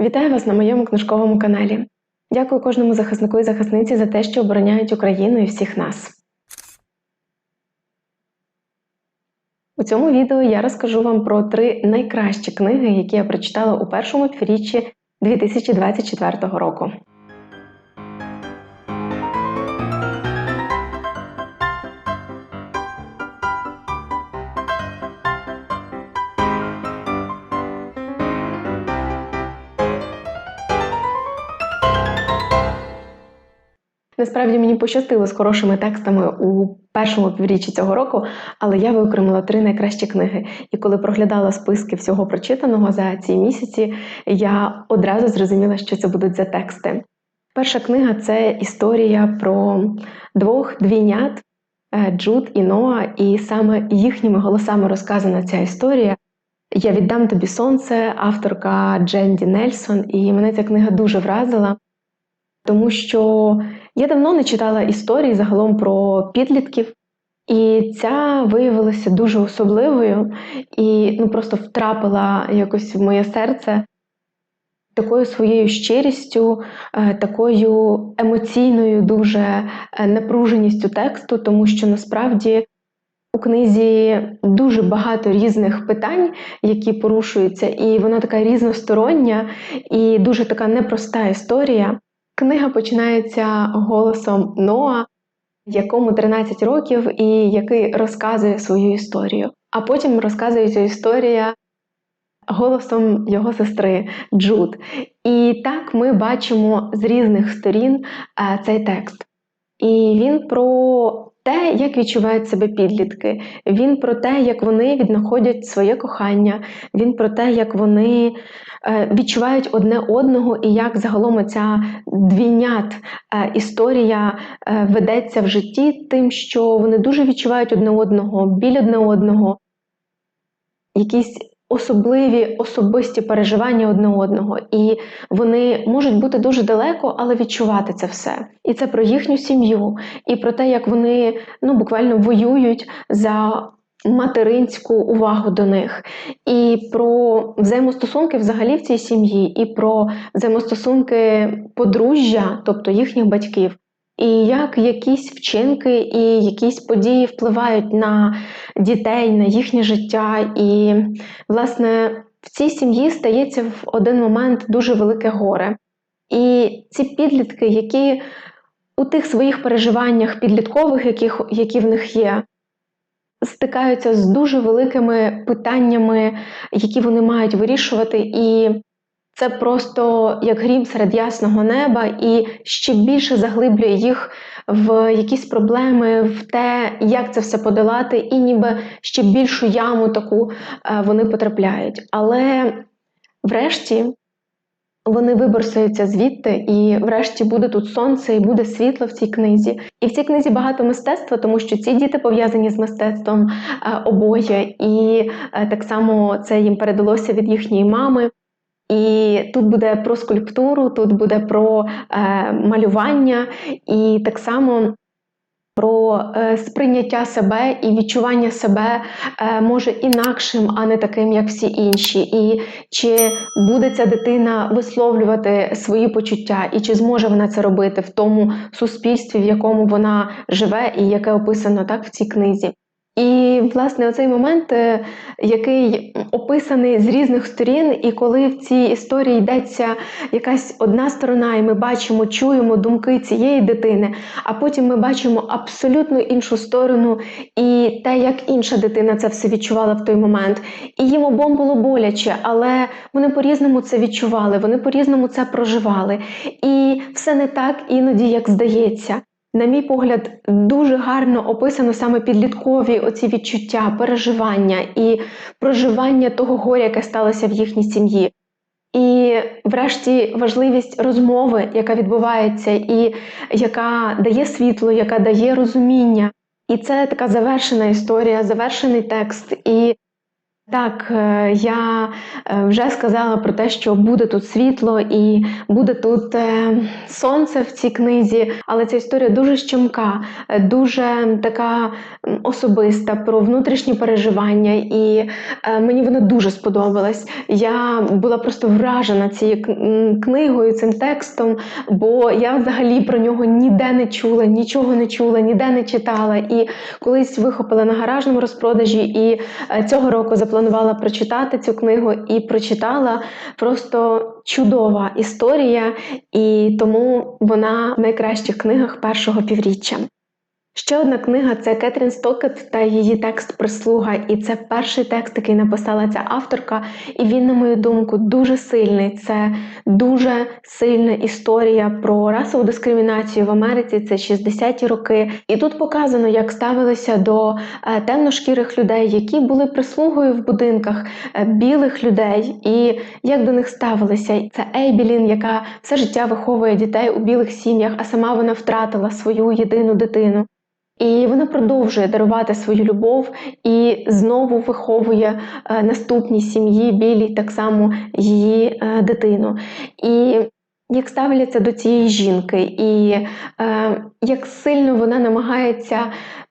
Вітаю вас на моєму книжковому каналі. Дякую кожному захиснику і захисниці за те, що обороняють Україну і всіх нас. У цьому відео я розкажу вам про три найкращі книги, які я прочитала у першому півріччі 2024 року. Насправді мені пощастило з хорошими текстами у першому півріччі цього року, але я виокремила три найкращі книги. І коли проглядала списки всього прочитаного за ці місяці, я одразу зрозуміла, що це будуть за тексти. Перша книга це історія про двох двійнят е, Джуд і Ноа, і саме їхніми голосами розказана ця історія. Я віддам тобі сонце, авторка Дженді Нельсон, і мене ця книга дуже вразила, тому що я давно не читала історії загалом про підлітків, і ця виявилася дуже особливою і ну, просто втрапила якось в моє серце такою своєю щирістю, е, такою емоційною, дуже е, напруженістю тексту, тому що насправді. У книзі дуже багато різних питань, які порушуються, і вона така різностороння і дуже така непроста історія. Книга починається голосом Ноа, якому 13 років, і який розказує свою історію. А потім розказується історія голосом його сестри Джуд. І так ми бачимо з різних сторін е, цей текст. І він про те, як відчувають себе підлітки, він про те, як вони віднаходять своє кохання, він про те, як вони е, відчувають одне одного, і як загалом ця двійнят е, історія е, ведеться в житті, тим, що вони дуже відчувають одне одного, біль одне одного, якісь особливі особисті переживання одне одного, і вони можуть бути дуже далеко, але відчувати це все. І це про їхню сім'ю, і про те, як вони ну буквально воюють за. Материнську увагу до них, і про взаємостосунки взагалі в цій сім'ї, і про взаємостосунки подружжя, тобто їхніх батьків, і як якісь вчинки і якісь події впливають на дітей, на їхнє життя. І, власне, в цій сім'ї стається в один момент дуже велике горе. І ці підлітки, які у тих своїх переживаннях підліткових, яких, які в них є, стикаються з дуже великими питаннями, які вони мають вирішувати. і це просто як грім серед ясного неба, і ще більше заглиблює їх в якісь проблеми, в те, як це все подолати, і ніби ще більшу яму таку е, вони потрапляють. Але врешті вони виборсуються звідти, і врешті буде тут сонце, і буде світло в цій книзі. І в цій книзі багато мистецтва, тому що ці діти пов'язані з мистецтвом е, обоє, і е, так само це їм передалося від їхньої мами. І тут буде про скульптуру, тут буде про е, малювання, і так само про е, сприйняття себе і відчування себе е, може інакшим, а не таким, як всі інші. І чи буде ця дитина висловлювати свої почуття, і чи зможе вона це робити в тому суспільстві, в якому вона живе, і яке описано так в цій книзі. І, власне, оцей момент, е, який описаний з різних сторін, і коли в цій історії йдеться якась одна сторона, і ми бачимо, чуємо думки цієї дитини, а потім ми бачимо абсолютно іншу сторону і те, як інша дитина це все відчувала в той момент. І їм обом було боляче, але вони по-різному це відчували, вони по-різному це проживали. І все не так іноді, як здається. На мій погляд, дуже гарно описано саме підліткові оці відчуття, переживання і проживання того горя, яке сталося в їхній сім'ї. І, врешті, важливість розмови, яка відбувається, і яка дає світло, яка дає розуміння. І це така завершена історія, завершений текст. І Так, е, я е, вже сказала про те, що буде тут світло і буде тут е, сонце в цій книзі, але ця історія дуже щемка, дуже така особиста про внутрішні переживання, і мені вона дуже сподобалась. Я була просто вражена цією книгою, цим текстом, бо я взагалі про нього ніде не чула, нічого не чула, ніде не читала. І колись вихопила на гаражному розпродажі, і цього року запланувала прочитати цю книгу і прочитала просто чудова історія, і тому вона в найкращих книгах першого півріччя. Ще одна книга це Кетрін Стокет та її текст Прислуга. І це перший текст, який написала ця авторка. І він, на мою думку, дуже сильний. Це дуже сильна історія про расову дискримінацію в Америці. Це 60-ті роки. І тут показано, як ставилися до е, темношкірих людей, які були прислугою в будинках е, білих людей, і як до них ставилися. Це Ейбілін, яка все життя виховує дітей у білих сім'ях, а сама вона втратила свою єдину дитину. І вона продовжує дарувати свою любов і знову виховує е, наступній сім'ї білій так само її е, дитину. І як ставляться до цієї жінки, і е, як сильно вона намагається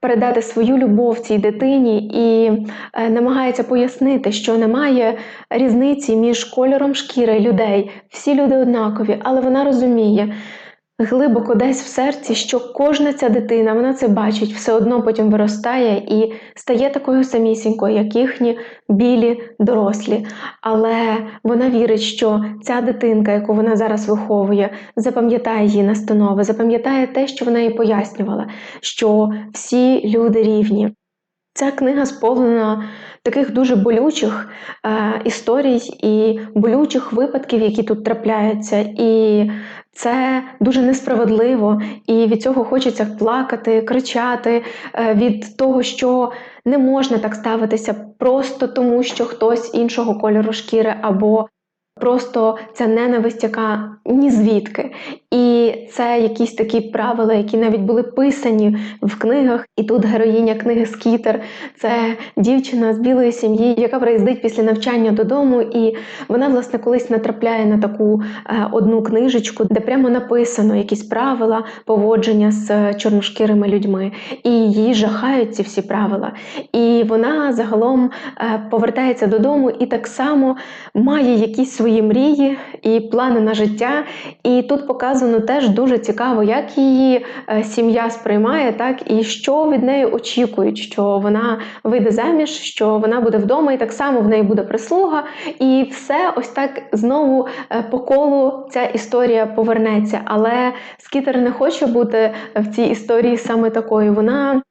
передати свою любов цій дитині і е, намагається пояснити, що немає різниці між кольором шкіри людей. Всі люди однакові, але вона розуміє глибоко десь в серці, що кожна ця дитина, вона це бачить, все одно потім виростає і стає такою самісінькою, як їхні білі дорослі. Але вона вірить, що ця дитинка, яку вона зараз виховує, запам'ятає її настанови, запам'ятає те, що вона їй пояснювала, що всі люди рівні. Ця книга сповнена таких дуже болючих е, історій і болючих випадків, які тут трапляються. І це дуже несправедливо, і від цього хочеться плакати, кричати, е, від того, що не можна так ставитися просто тому, що хтось іншого кольору шкіри, або просто ця ненависть, яка ні звідки. І це якісь такі правила, які навіть були писані в книгах. І тут героїня книги Скітер це дівчина з білої сім'ї, яка приїздить після навчання додому, і вона, власне, колись натрапляє на таку е, одну книжечку, де прямо написано якісь правила поводження з чорношкірими людьми. І її жахають ці всі правила. І вона загалом е, повертається додому і так само має якісь свої мрії і плани на життя. І тут показано теж дуже цікаво, як її е, сім'я сприймає, так і що від неї очікують, що вона вийде заміж, що вона буде вдома, і так само в неї буде прислуга, і все ось так знову е, по колу ця історія повернеться. Але Скітер не хоче бути в цій історії саме такою. Вона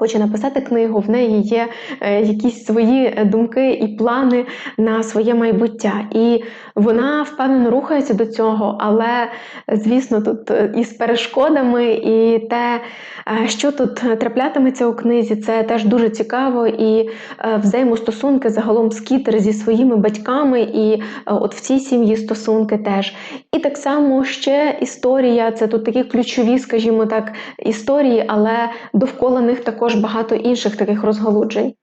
хоче написати книгу, в неї є е, якісь свої е, думки і плани на своє майбуття. І вона впевнено рухається до цього, але, звісно, тут е, із перешкодами, і те, що тут траплятиметься у книзі, це теж дуже цікаво. І взаємостосунки загалом скітер зі своїми батьками, і от в цій сім'ї стосунки теж. І так само ще історія, це тут такі ключові, скажімо так, історії, але довкола них також багато інших таких розгалуджень.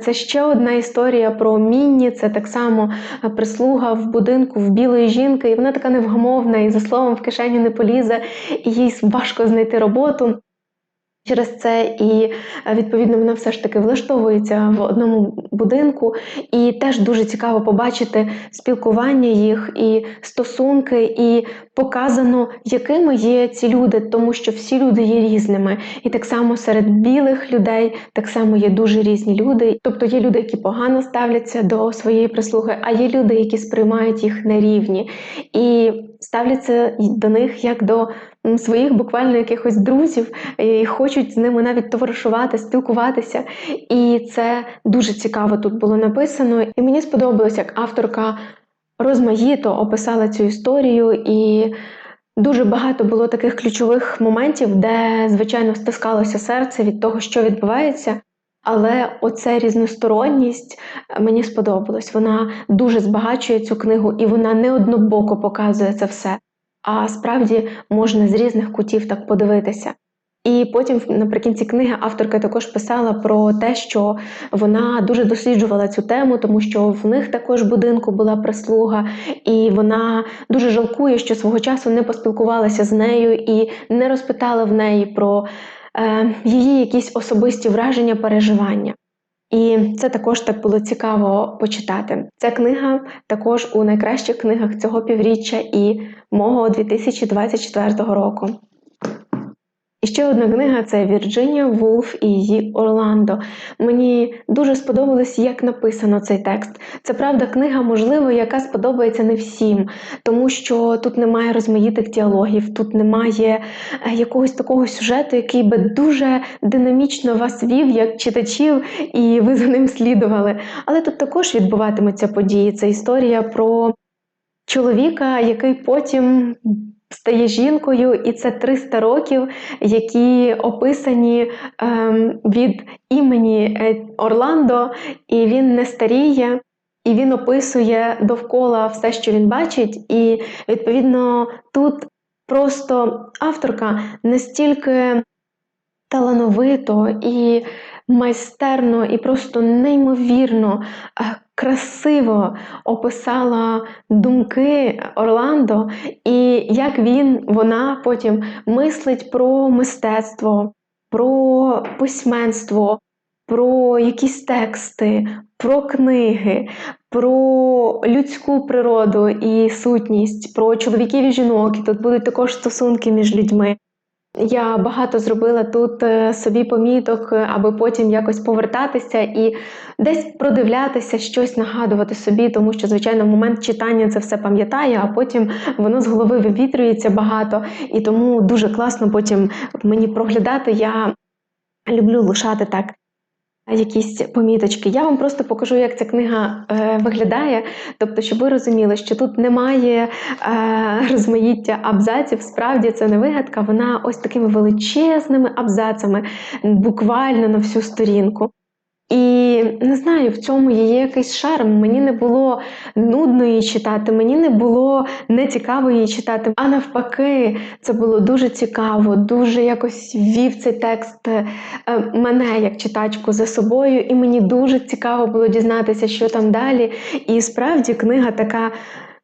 Це ще одна історія про Мінні. Це так само е, прислуга в будинку в білої жінки, і вона така невгамовна, і за словом в кишеню не полізе, і їй важко знайти роботу. Через це і е, відповідно вона все ж таки влаштовується в одному будинку, і теж дуже цікаво побачити спілкування їх і стосунки, і показано, якими є ці люди, тому що всі люди є різними. І так само серед білих людей так само є дуже різні люди. Тобто є люди, які погано ставляться до своєї прислуги, а є люди, які сприймають їх на рівні і ставляться до них як до своїх буквально якихось друзів, і хочуть з ними навіть товаришувати, спілкуватися. І це дуже цікаво тут було написано. І мені сподобалось, як авторка розмаїто описала цю історію, і дуже багато було таких ключових моментів, де, звичайно, стискалося серце від того, що відбувається. Але оця різносторонність е, мені сподобалась. Вона дуже збагачує цю книгу, і вона не однобоко показує це все. А справді можна з різних кутів так подивитися. І потім, наприкінці книги, авторка також писала про те, що вона дуже досліджувала цю тему, тому що в них також будинку була прислуга, і вона дуже жалкує, що свого часу не поспілкувалася з нею і не розпитала в неї про е, її якісь особисті враження, переживання. І це також так було цікаво почитати. Ця книга також у найкращих книгах цього півріччя і мого 2024 року. І ще одна книга це Вірджинія Вулф і її Орландо. Мені дуже сподобалось, як написано цей текст. Це правда книга, можливо, яка сподобається не всім, тому що тут немає розмаїтих діалогів, тут немає е, якогось такого сюжету, який би дуже динамічно вас вів, як читачів, і ви за ним слідували. Але тут також відбуватимуться події. Це історія про чоловіка, який потім стає жінкою, і це 300 років, які описані ем, від імені е, Орландо, і він не старіє. І він описує довкола все, що він бачить, і відповідно тут просто авторка настільки талановито і майстерно, і просто неймовірно е, красиво описала думки Орландо, і як він, вона потім мислить про мистецтво, про письменство, про якісь тексти, про книги, про людську природу і сутність, про чоловіків і жінок. І тут будуть також стосунки між людьми. Я багато зробила тут е, собі поміток, е, аби потім якось повертатися і десь продивлятися, щось нагадувати собі, тому що, звичайно, в момент читання це все пам'ятає, а потім воно з голови вивітрюється багато, і тому дуже класно потім мені проглядати. Я люблю лишати так якісь поміточки. Я вам просто покажу, як ця книга е, виглядає. Тобто, щоб ви розуміли, що тут немає е, розмаїття абзаців, справді це не вигадка, вона ось такими величезними абзацами, буквально на всю сторінку. І не знаю, в цьому є якийсь шарм. Мені не було нудно її читати, мені не було нецікаво її читати. А навпаки, це було дуже цікаво, дуже якось вів цей текст е, мене як читачку за собою, і мені дуже цікаво було дізнатися, що там далі. І справді книга така.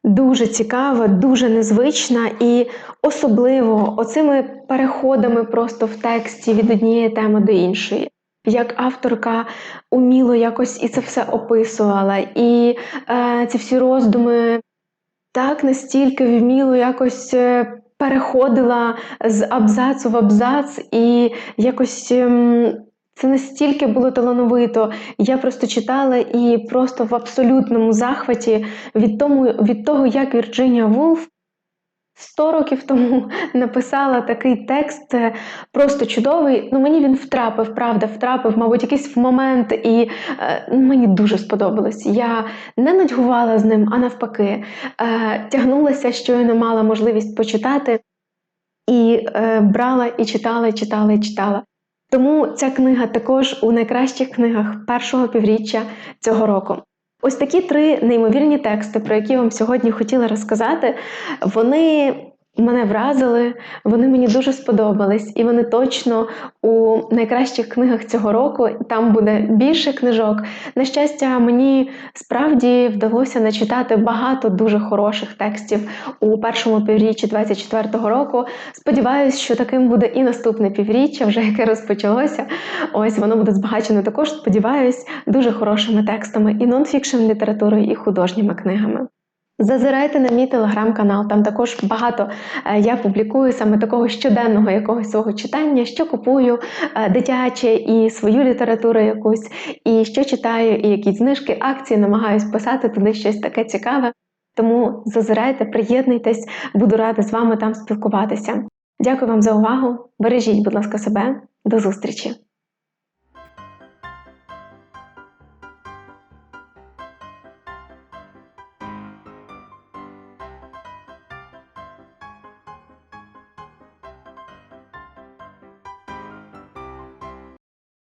Дуже цікава, дуже незвична і особливо оцими переходами просто в тексті від однієї теми до іншої як авторка уміло якось і це все описувала, і е, ці всі роздуми так настільки вміло якось. Е, переходила з абзацу в абзац, і якось ем, це настільки було талановито. Я просто читала і просто в абсолютному захваті від тому, від того, як Вірджинія Вулф Сто років тому написала такий текст, е, просто чудовий. Ну мені він втрапив, правда, втрапив, мабуть, якийсь момент, і е, ну, мені дуже сподобалось. Я не нудьгувала з ним, а навпаки, е, тягнулася, що я не мала можливість почитати, і е, брала і читала, і читала, і читала. Тому ця книга також у найкращих книгах першого півріччя цього року. Ось такі три неймовірні тексти, про які я вам сьогодні хотіла розказати, вони мене вразили, вони мені дуже сподобались, і вони точно у найкращих книгах цього року там буде більше книжок. На щастя, мені справді вдалося начитати багато дуже хороших текстів у першому півріччі 24-го року. Сподіваюсь, що таким буде і наступне півріччя, вже яке розпочалося. Ось воно буде збагачено також. Сподіваюсь, дуже хорошими текстами і нонфікшн літературою, і художніми книгами. Зазирайте на мій телеграм-канал, там також багато е, я публікую саме такого щоденного якогось свого читання, що купую е, дитяче і свою літературу якусь, і що читаю, і якісь знижки, акції намагаюсь писати туди щось таке цікаве. Тому зазирайте, приєднуйтесь, буду рада з вами там спілкуватися. Дякую вам за увагу. Бережіть, будь ласка, себе. До зустрічі!